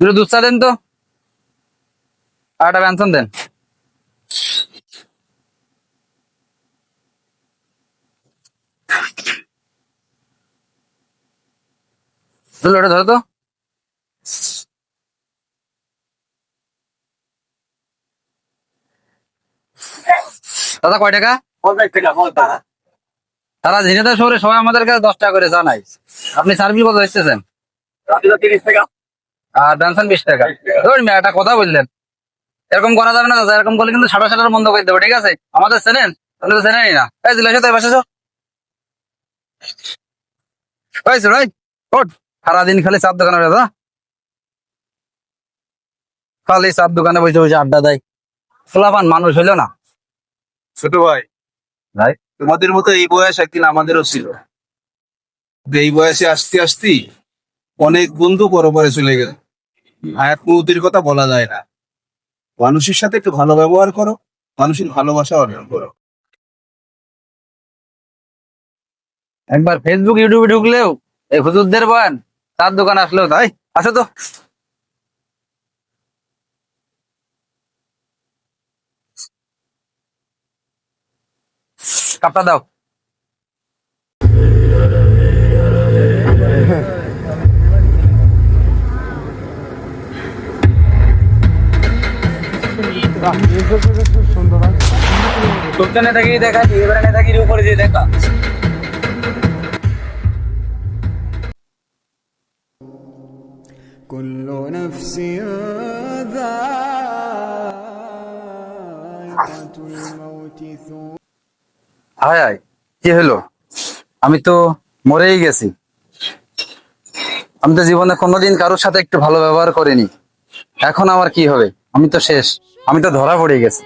দুটো দুধ দেন তো। আর একটা ব্যঞ্জন দেন। ধরো ওটা ধরো তো। দাদা কয় টাকা? তারা শহরে সবাই আমাদের কাছে দশ টাকা করে জানাই আপনি সার্ভিস কত তিরিশ টাকা। আর ডান্সান বিশ টাকা। ধরুন একটা কথা বললেন। এরকম করা যাবে না দাদা। এরকম করলে কিন্তু সাড়ে সাটার বন্ধ করে দেবো ঠিক আছে? আমাদের চেনেন? আপনি তো চেনেনই না। এই দিলে তাই বাসা ওই রাইট ওঠ। সারাদিন খালি চাপ দোকানে দাদা খালি চাপ দোকানে বসে বসে আড্ডা দেয়। খোলাপান মানুষ হইল না। ছোট ভাই। ভাই? তোমাদের মতো এই বয়স একদিন আমাদেরও ছিল। এই বয়সে আসতে আসতে অনেক বন্ধু পরপরে চলে গেল। মুহূর্তের কথা বলা যায় না। মানুষের সাথে একটু ভালো ব্যবহার করো মানুষের ভালোবাসা অর্জন করো। একবার ফেসবুক ইউটিউবে ঢুকলেও এই হুজুরদের বয়ান তার দোকান আসলেও তাই? আসো তো। কাপটা দাও। তোর নেতাগিরি দেখা এবারে নেতাগিরি উপরে দিয়ে দেখা كل نفس ذائقة الموت ثم হায় হায় কি হলো আমি তো মরেই গেছি আমি তো জীবনে কোনোদিন কারোর সাথে একটু ভালো ব্যবহার করিনি এখন আমার কি হবে আমি তো শেষ। আমি তো ধরা পড়ে গেছি।